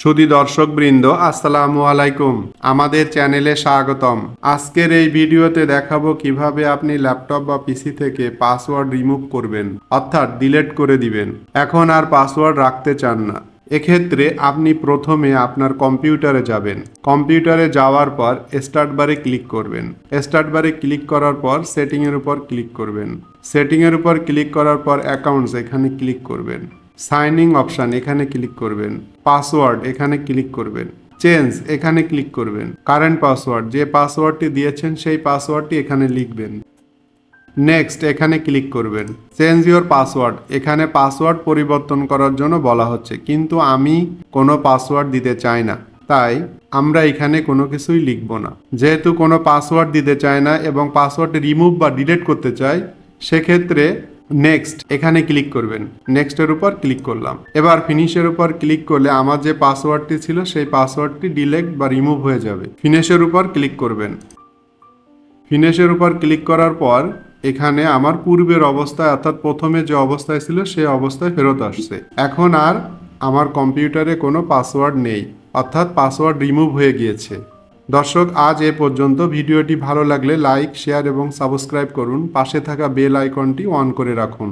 সুদী দর্শক বৃন্দ আসসালামু আলাইকুম। আমাদের চ্যানেলে স্বাগতম। আজকের এই ভিডিওতে দেখাবো কীভাবে আপনি ল্যাপটপ বা পিসি থেকে পাসওয়ার্ড রিমুভ করবেন, অর্থাৎ ডিলেট করে দিবেন। এখন আর পাসওয়ার্ড রাখতে চান না। এক্ষেত্রে আপনি প্রথমে আপনার কম্পিউটারে যাবেন। কম্পিউটারে যাওয়ার পর স্টার্ট বারে ক্লিক করবেন। স্টার্ট বারে ক্লিক করার পর সেটিংয়ের উপর ক্লিক করবেন। সেটিংয়ের উপর ক্লিক করার পর অ্যাকাউন্টস এখানে ক্লিক করবেন। সাইনিং অপশান, এখানে ক্লিক করবেন। পাসওয়ার্ড, এখানে ক্লিক করবেন। চেঞ্জ, এখানে ক্লিক করবেন। কারেন্ট পাসওয়ার্ড, যে পাসওয়ার্ডটি দিয়েছেন, সেই পাসওয়ার্ডটি এখানে লিখবেন। নেক্সট, এখানে ক্লিক করবেন। চেঞ্জ ইওর পাসওয়ার্ড, এখানে পাসওয়ার্ড পরিবর্তন করার জন্য বলা হচ্ছে, কিন্তু আমি কোনো পাসওয়ার্ড দিতে চাই না। তাই আমরা এখানে কোনো কিছুই লিখব না। যেহেতু কোনো পাসওয়ার্ড দিতে চাই না এবং পাসওয়ার্ড রিমুভ বা ডিলিট করতে চাই, সেক্ষেত্রে নেক্সট এখানে ক্লিক করবেন। নেক্সটের উপর ক্লিক করলাম। এবার ফিনিশের উপর ক্লিক করলে আমার যে পাসওয়ার্ডটি ছিল, সেই পাসওয়ার্ডটি ডিলেক্ট বা রিমুভ হয়ে যাবে। ফিনিশের উপর ক্লিক করবেন। ফিনিশের উপর ক্লিক করার পর, এখানে আমার পূর্বের অবস্থায় অর্থাৎ প্রথমে যে অবস্থায় ছিল, সেই অবস্থায় ফেরত আসছে। এখন আর আমার কম্পিউটারে কোনো পাসওয়ার্ড নেই, অর্থাৎ পাসওয়ার্ড রিমুভ হয়ে গিয়েছে। দর্শক, আজ এ পর্যন্ত। ভিডিওটি ভালো লাগলে লাইক, শেয়ার এবং সাবস্ক্রাইব করুন। পাশে থাকা বেল আইকনটি অন করে রাখুন।